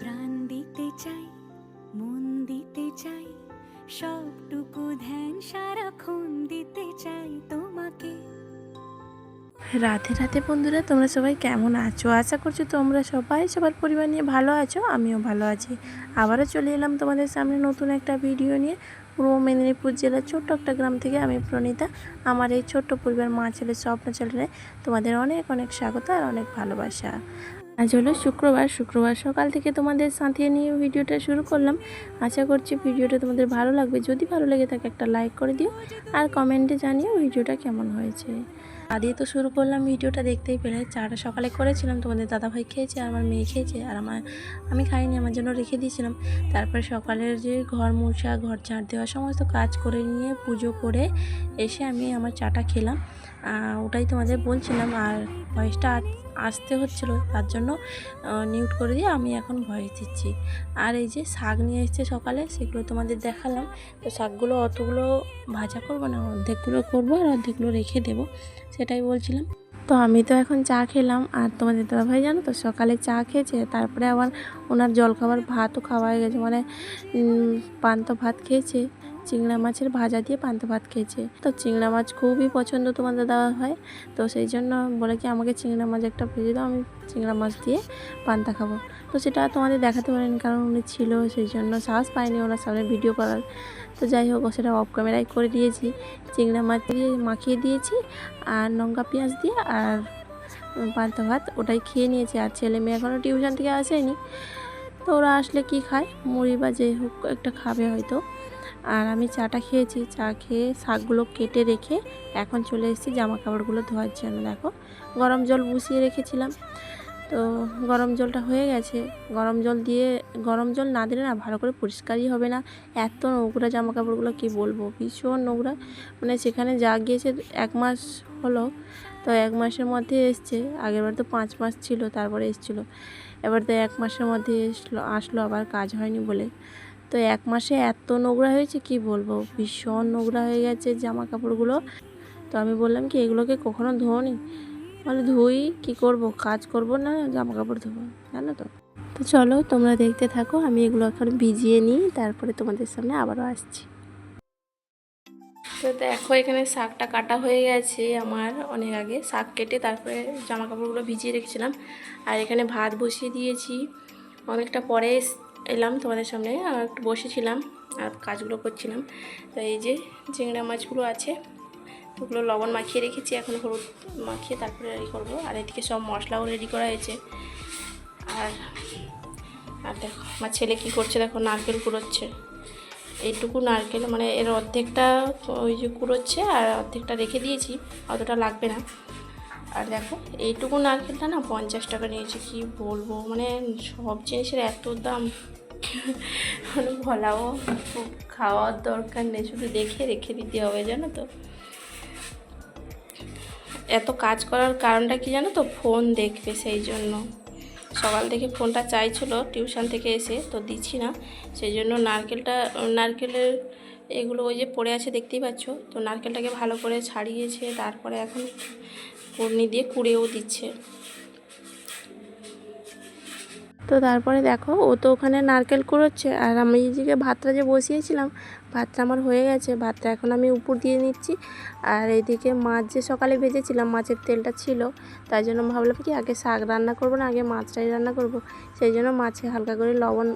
প্রাণ দিতে চাই, মন দিতে চাই, সবটুকু ধ্যান সারাক্ষণ দিতে চাই তোমাকে। রাধে রাধে বন্ধুরা, তোমরা সবাই কেমন আছো? আশা করছ তোমরা সবাই সবার পরিবার নিয়ে ভালো আছো, আমিও ভালো আছি। আবারও চলে এলাম তোমাদের সামনে নতুন একটা ভিডিও নিয়ে। পূর্ব মেদিনীপুর জেলার ছোট্ট একটা গ্রাম থেকে আমি প্রণীতা। আমার এই ছোট্ট পরিবার মা ছেলে স্বপ্ন চ্যানেলে তোমাদের অনেক অনেক স্বাগত আর অনেক ভালোবাসা। আজ হলো শুক্রবার। শুক্রবার সকাল থেকে তোমাদের সাথে নিয়ে ভিডিওটা শুরু করলাম। আশা করছি ভিডিওটা তোমাদের ভালো লাগবে। যদি ভালো লেগে থাকে একটা লাইক করে দিও আর কমেন্টে জানিও ভিডিওটা কেমন হয়েছে। আদিয়ে তো শুরু করলাম ভিডিওটা দেখতেই পেলে। চাটা সকালে করেছিলাম, তোমাদের দাদাভাই খেয়েছে আর আমার মেয়ে খেয়েছে আর আমার আমি খাইনি, আমার জন্য রেখে দিয়েছিলাম। তারপরে সকালের যে ঘর মোছা, ঘর ঝাড় দেওয়া, সমস্ত কাজ করে নিয়ে পুজো করে এসে আমি আমার চাটা খেলাম। ওটাই তোমাদের বলছিলাম, আর ভয়েসটা আসতে হচ্ছিল, তার জন্য নিউট করে দিয়ে আমি এখন ভয়েস দিচ্ছি। আর এই যে শাক নিয়ে এসেছে সকালে, সেগুলো তোমাদের দেখালাম। তো শাকগুলো অতগুলো ভাজা করব না, অর্ধেকগুলো করব আর অর্ধেকগুলো রেখে দেবো, সেটাই বলছিলাম। তো আমি তো এখন চা খেলাম, আর তোমাদের দাদাভাই জানো তো, সকালে চা খেয়েছে, তারপরে আবার ওনার জলখাবার ভাতও খাওয়া হয়ে গেছে মানে পান্তা ভাত খেয়েছে। চিংড়া মাছের ভাজা দিয়ে পান্তা ভাত খেয়েছে। তো চিংড়া মাছ খুবই পছন্দ তোমাদের দাদা হয়। তো সেই জন্য বলে কি, আমাকে চিংড়া মাছ একটা ভেজে দাও, আমি চিংড়া মাছ দিয়ে পান্তা খাব। তো সেটা তোমাদের দেখাতে পারেনি কারণ উনি ছিল, সেই জন্য সাহস পায়নি ওনার সামনে ভিডিও করার। তো যাই হোক সেটা অফ ক্যামেরায় করে দিয়েছি। চিংড়া মাছ দিয়ে মাখিয়ে দিয়েছি আর লঙ্কা, পেঁয়াজ দিয়ে আর পান্তা ভাত ওটাই খেয়ে নিয়েছে। আর ছেলে মেয়ে এখনও টিউশন থেকে আসেনি। তো ওরা আসলে কি খায়? মুড়ি বা যে হোক একটা খাবে হয়তো। আর আমি চাটা খেয়েছি, চা খেয়ে শাকগুলো কেটে রেখে এখন চলে এসেছি জামা কাপড়গুলো ধোয়ার জন্য, দেখো। গরম জল বসিয়ে রেখেছিলাম। তো গরম জলটা হয়ে গেছে। গরম জল দিয়ে, গরম জল না দিলে না ভালো করে পরিষ্কারই হবে না। এত নোংরা জামা কাপড়গুলো কী বলব? ভীষণ নোংরা। মানে সেখানে যা গিয়েছে এক মাস হলো, তো এক মাসের মধ্যে এসছে। আগেরবার তো পাঁচ মাস ছিল, তারপরে এসছিলো। এবার তো এক মাসের মধ্যে এসলো, আসলো, আবার কাজ হয়নি বলে। তো এক মাসে এত নোংরা হয়েছে, কি বলব? ভীষণ নোংরা হয়ে গেছে জামা কাপড়গুলো তো আমি বললাম কি, এগুলোকে কখনো ধোনি বলে, ধুই, কি করব? কাজ করব না জামা কাপড় ধোবো। জানো তো? তো চলো, তোমরা দেখতে থাকো, আমি এগুলো এখন ভিজিয়ে নিই, তারপরে তোমাদের সামনে আবারও আসছি। তো দেখো, এখানে শাকটা কাটা হয়ে গেছে আমার অনেক আগে। শাক কেটে তারপরে জামা কাপড়গুলো ভিজিয়ে রেখেছিলাম। আর এখানে ভাত বসিয়ে দিয়েছি। অনেকটা পরে এলাম তোমাদের সামনে, আর একটু বসেছিলাম আর কাজগুলো করছিলাম। তো এই যে চিংড়া মাছগুলো আছে, ওগুলো লবণ মাখিয়ে রেখেছি, এখন হলুদ মাখিয়ে তারপরে রেডি করব। আর এদিকে সব মশলাও রেডি করা হয়েছে। আর আর দেখো, আমার ছেলে কী করছে দেখো, নারকেল কুড়োচ্ছে। এইটুকু নারকেল মানে এর অর্ধেকটা ওই যে কুড়োচ্ছে, আর অর্ধেকটা রেখে দিয়েছি, অতটা লাগবে না। আর দেখো, এইটুকু নারকেলটা না পঞ্চাশ টাকা নিয়েছে, কি বলব? মানে সব জিনিসের এত দাম। মানে বলাও খাওয়ার দরকার নেই, শুধু দেখে রেখে দিতে হবে, জানো তো। এত কাজ করার কারণটা কি জানো তো? ফোন দেখবে সেই জন্য। সকাল থেকে ফোনটা চাইছিল টিউশন থেকে এসে, তো দিচ্ছি না। সেই জন্য নারকেলটা, নারকেলের এগুলো ওই যে পড়ে আছে, দেখতেই পাচ্ছ? তো নারকেলটাকে ভালো করে ছাড়িয়েছে, তারপরে এখন কুড়নি দিয়ে কুড়িয়েও দিচ্ছে। তো তারপরে দেখো, ও তো ওখানে নারকেল কুড়োচ্ছে, আর আমি এদিকে ভাতটা যে বসিয়েছিলাম, ভাতটা আমার হয়ে গেছে, ভাতটা এখন আমি উপর দিয়ে নিচ্ছি। আর এইদিকে মাছ যে সকালে ভেজেছিলাম, মাছের তেলটা ছিল, তাই জন্য ভাবলাম কি, আগে শাক রান্না করব না, আগে মাছটাই রান্না করব। সেই জন্য মাছে হালকা করে লবণ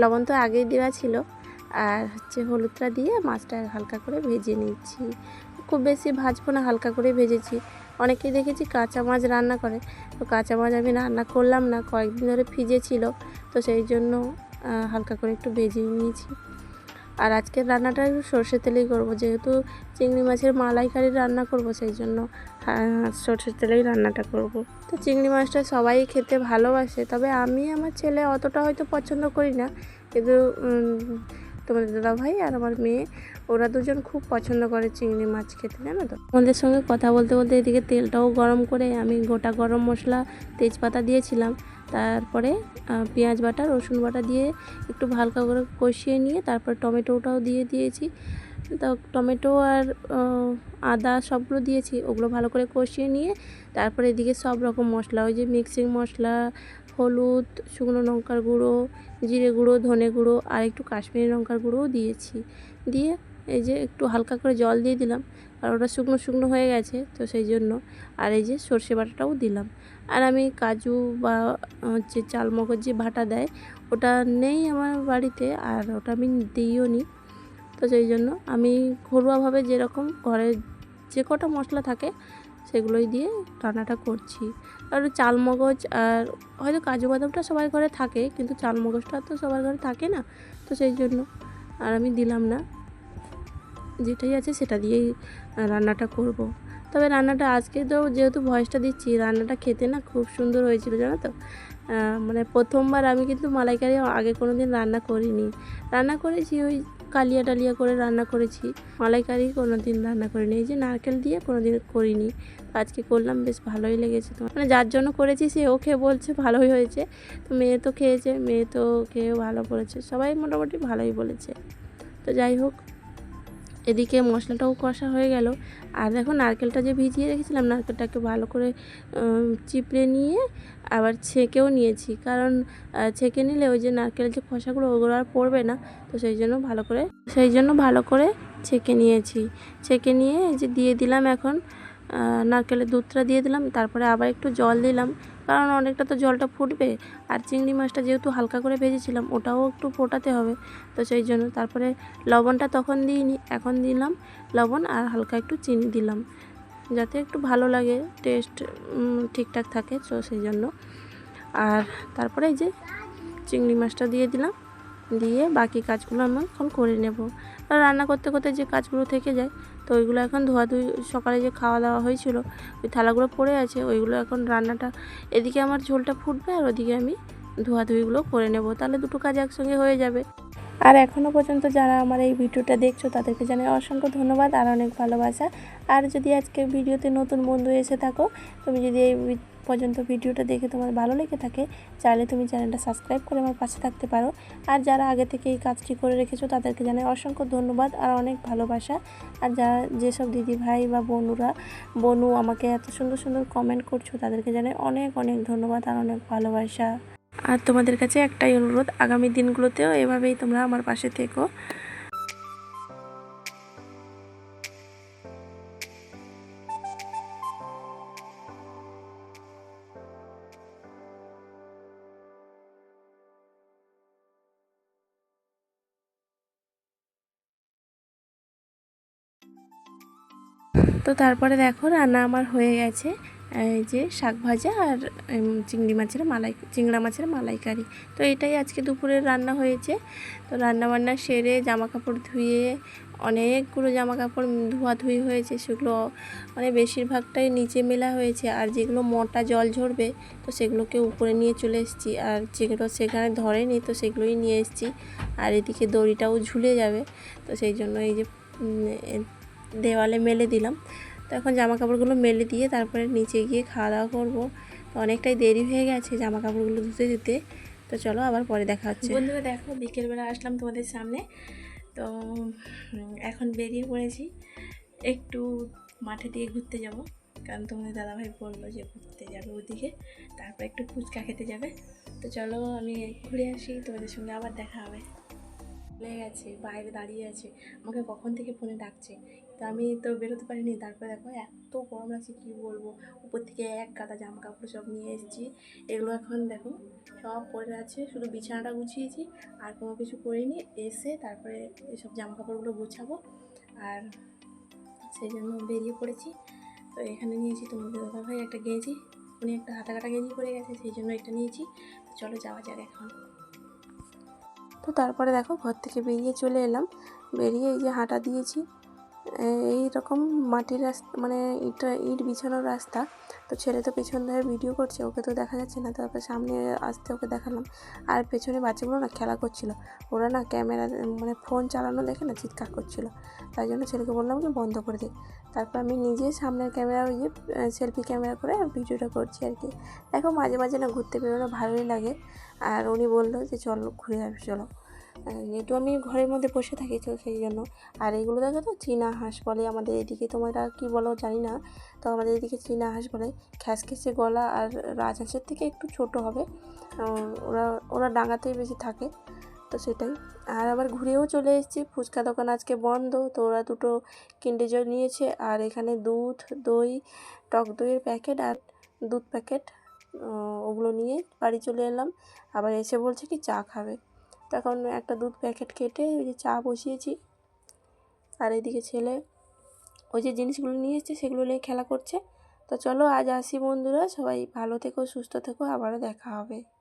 লবণ তো আগেই দেওয়া ছিল। আর হচ্ছে হলুদটা দিয়ে মাছটা হালকা করে ভেজে নিচ্ছি। খুব বেশি ভাজবো না, হালকা করে ভেজেছি। অনেকেই দেখেছি কাঁচা মাছ রান্না করে। তো কাঁচা মাছ আমি রান্না করলাম না, কয়েকদিন ধরে ফ্রিজে ছিল। তো সেই জন্য হালকা করে একটু ভেজে নিয়েছি। আর আজকের রান্নাটা একটু সর্ষে তেলেই করব। যেহেতু চিংড়ি মাছের মালাইকারি রান্না করব, সেই জন্য সর্ষের তেলেই রান্নাটা করব। তো চিংড়ি মাছটা সবাই খেতে ভালোবাসে, তবে আমি আমার ছেলে অতটা হয়তো পছন্দ করি না। কিন্তু তোমাদের দাদা ভাই আর আমার মেয়ে, ওরা দুজন খুব পছন্দ করে চিংড়ি মাছ খেতে, জানো তো? ওদের সঙ্গে কথা বলতে বলতে এদিকে তেলটাও গরম করে আমি গোটা গরম মশলা তেজপাতা দিয়েছিলাম। তারপরে পেঁয়াজ বাটা, রসুন বাটা দিয়ে একটু হালকা করে কষিয়ে নিয়ে তারপর টমেটোটাও দিয়ে দিয়েছি। তো টমেটো আর আদা সবগুলো দিয়েছি, ওগুলো ভালো করে কষিয়ে নিয়ে তারপরে এদিকে সব রকম মশলা, ওই যে মিক্সিং মশলা, হলুদ, শুকনো লঙ্কার গুঁড়ো, জিরে গুঁড়ো, ধনে গুঁড়ো আর একটু কাশ্মীরি লঙ্কার গুঁড়োও দিয়েছি। দিয়ে এই যে একটু হালকা করে জল দিয়ে দিলাম, আর ওটা শুকনো শুকনো হয়ে গেছে তো সেই জন্য। আর এই যে সর্ষে বাটাটাও দিলাম। আর আমি কাজু বা হচ্ছে চালমগজ যে বাটা দেয়, ওটা নেই আমার বাড়িতে আর ওটা আমি দিইও নি। তো সেই জন্য আমি ঘরোয়াভাবে যেরকম ঘরে যে কটা মশলা থাকে সেগুলোই দিয়ে রান্নাটা করছি। আর চালমগজ আর হয়তো কাজু বাদামটা সবার ঘরে থাকে, কিন্তু চালমগজটা তো সবার ঘরে থাকে না, তো সেই জন্য আর আমি দিলাম না। যেটাই আছে সেটা দিয়েই রান্নাটা করব। তবে রান্নাটা আজকে তো যেহেতু ভয়েসটা দিচ্ছি, রান্নাটা খেতে না খুব সুন্দর হয়েছিল, জানো তো? মানে প্রথমবার আমি কিন্তু মালাইকারি আগে কোনো দিন রান্না করিনি। রান্না করেছি ওই কালিয়া টালিয়া করে রান্না করেছি। মালাইকারি কোনো দিন রান্না করিনি। এই যে নারকেল দিয়ে কোনো দিন করিনি আজকে করলাম, বেশ ভালোই লেগেছে তো মানে যার জন্য করেছি সে ও খেয়ে বলছে, ভালোই হয়েছে। তো মেয়ে তো খেয়েছে, মেয়ে তো খেয়ে ভালো করেছে সবাই মোটামুটি ভালোই বলেছে। তো যাই হোক এদিকে মশলাটাও কষা হয়ে গেল। আর দেখো নারকেলটা যে ভিজিয়ে রেখেছিলাম, নারকেলটাকে ভালো করে চিপড়ে নিয়ে আবার ছেঁকেও নিয়েছি। কারণ ছেঁকে নিলে ওই যে নারকেলের যে খোসাগুলো, ওগুলো আর পড়বে না। তো সেই জন্য ভালো করে, সেই জন্য ভালো করে ছেঁকে নিয়েছি। ছেঁকে নিয়ে যে দিয়ে দিলাম এখন নারকেলের দুধটা দিয়ে দিলাম। তারপরে আবার একটু জল দিলাম। কারণ অনেকটা তো জলটা ফুটবে। আর চিংড়ি মাছটা যেহেতু হালকা করে ভেজেছিলাম, ওটাও একটু ফোটাতে হবে। তো সেই জন্য তারপরে লবণটা তখন দিইনি, এখন দিলাম লবণ আর হালকা একটু চিনি দিলাম। যাতে একটু ভালো লাগে, টেস্ট ঠিকঠাক থাকে, তো সেই জন্য। আর তারপরে এই যে চিংড়ি মাছটা দিয়ে দিলাম, দিয়ে বাকি কাজগুলো আমি এখন করে নেব। আর রান্না করতে করতে যে কাজগুলো থেকে যায় তো ওইগুলো এখন ধোয়াধুই সকালে যে খাওয়া দাওয়া হয়েছিল, ওই থালাগুলো পড়ে আছে, ওইগুলো এখন রান্নাটা, এদিকে আমার ঝোলটা ফুটবে আর ওদিকে আমি ধোয়াধুইগুলো করে নেব। তাহলে দুটো কাজ একসঙ্গে হয়ে যাবে। আর এখনও পর্যন্ত যারা আমার এই ভিডিওটা দেখছ, তাদেরকে জানাই অসংখ্য ধন্যবাদ আর অনেক ভালোবাসা। আর যদি আজকে ভিডিওতে নতুন বন্ধু এসে থাকো, তুমি যদি এই পর্যন্ত ভিডিওটা দেখে তোমার ভালো লেগে থাকে, চাইলে তুমি চ্যানেলটা সাবস্ক্রাইব করে আমার পাশে থাকতে পারো। আর যারা আগে থেকে এই কাজটি করে রেখেছো, তাদেরকে জানাই অসংখ্য ধন্যবাদ আর অনেক ভালোবাসা। আর যারা যেসব দিদি ভাই বা বোনুরা বনু আমাকে এত সুন্দর সুন্দর কমেন্ট করছ, তাদেরকে জানাই অনেক অনেক ধন্যবাদ আর অনেক ভালোবাসা। আর তোমাদের কাছে একটাই অনুরোধ, আগামী দিনগুলোতেও এভাবেই তোমরা আমার পাশে থেকো। তো তারপরে দেখো, রান্না আমার হয়ে গেছে। এই যে শাক ভাজা আর চিংড়ি মাছের মালাই, চিংড়া মাছের মালাইকারি। তো এটাই আজকে দুপুরের রান্না হয়েছে। তো রান্না বান্না সেরে জামা কাপড় ধুয়ে, অনেকগুলো জামা কাপড় ধোয়াধুয়ি হয়েছে। সেগুলো মানে বেশিরভাগটাই নিচে মেলা হয়েছে। আর যেগুলো মোটা জল ঝরবে, তো সেগুলোকে উপরে নিয়ে চলে এসেছি। আর যেগুলো সেখানে ধরেনি, তো সেগুলোই নিয়ে এসেছি। আর এদিকে দড়িটাও ঝুলে যাবে। তো সেই জন্য এই যে দেওয়ালে মেলে দিলাম। তো এখন জামা কাপড়গুলো মেলে দিয়ে তারপরে নিচে গিয়ে খাওয়া দাওয়া করব। তো অনেকটাই দেরি হয়ে গেছে জামা কাপড়গুলো ধুতে। দিতে তো চলো আবার পরে দেখা হচ্ছে। বন্ধুরা দেখো, বিকেলবেলা আসলাম তোমাদের সামনে। তো এখন বেরিয়ে পড়েছি। একটু মাঠে দিয়ে ঘুরতে যাব। কারণ তোমাদের দাদাভাই বলল যে ঘুরতে যাবে ওদিকে। তারপর একটু ফুচকা খেতে যাবে। তো চলো আমি ঘুরে আসি, তোমাদের সঙ্গে আবার দেখা হবে। গেছে, বাইরে দাঁড়িয়ে আছে। আমাকে কখন থেকে ফোনে ডাকছে? তো আমি তো বেরোতে পারিনি, তারপরে দেখো এত গরম লাগছে, কী বলব? উপর থেকে এক গাদা জামা কাপড় সব নিয়ে এসেছি। এগুলো এখন দেখো সব পরে আছে, শুধু বিছানাটা গুছিয়েছি, আর কোনো কিছু করিনি। এসে তারপরে এসব জামা কাপড়গুলো গোছাবো, আর সেই জন্য বেরিয়ে পড়েছি। তো এখানে নিয়েছি তোমাদের দাদা ভাই একটা গেঞ্জি, উনি একটা হাতা কাটা গেঞ্জি পরে গেছে, সেই জন্য এটা নিয়েছি। চলো যাওয়া যাক এখন। তো তারপরে দেখো ঘর থেকে বেরিয়ে চলে এলাম। বেরিয়ে এই যে হাঁটা দিয়েছি এই রকম মাটির রাস্তা মানে ইটা, ইট বিছানোর রাস্তা। তো ছেলে তো পেছন ধরে ভিডিও করছে, ওকে তো দেখা যাচ্ছে না। তারপর সামনে আসতে ওকে দেখালাম। আর পেছনে বাচ্চাগুলো না খেলা করছিল। ওরা না ক্যামেরা মানে ফোন চালানো দেখে না চিৎকার করছিল। তাই জন্য ছেলেকে বললাম কি, বন্ধ করে দে। তারপর আমি নিজে সামনের ক্যামেরা ওই যে সেলফি ক্যামেরা করে ভিডিওটা করছি আর কি। দেখো মাঝে মাঝে না ঘুরতে বেরোনো ভালোই লাগে। আর উনি বলল যে, চলো, ঘুরে আসি, চলো। যেহেতু আমি ঘরের মধ্যে বসে থাকি তো সেই জন্য। আর এগুলো দেখো তো, চীনা হাঁস বলে আমাদের এদিকে, তোমরা কি বলো জানি না। তো আমাদের এদিকে চীনা হাঁস বলে। খ্যাসখ্যাসে গলা আর রাজহাঁসের থেকে একটু ছোট হবে। ওরা ওরা ডাঙাতেই বেশি থাকে, তো সেটাই। আর আবার ঘুরেও চলে এসেছি। ফুচকা দোকান আজকে বন্ধ, তো ওরা দুটো কিন্ডে জয় নিয়েছে। আর এখানে দুধ, দই, টক দইয়ের প্যাকেট আর দুধ প্যাকেট ওগুলো নিয়ে বাড়ি চলে এলাম। আবার এসে বলছে কি চা খাবে। তখন একটা দুধ প্যাকেট কেটে ওই যে চা বসিয়েছি। আর এদিকে ছেলে ওই যে জিনিসগুলো নিয়ে এসছে, সেগুলো নিয়ে খেলা করছে। তো চলো আজ আসি বন্ধুরা, সবাই ভালো থেকো, সুস্থ থেকো, আবারও দেখা হবে।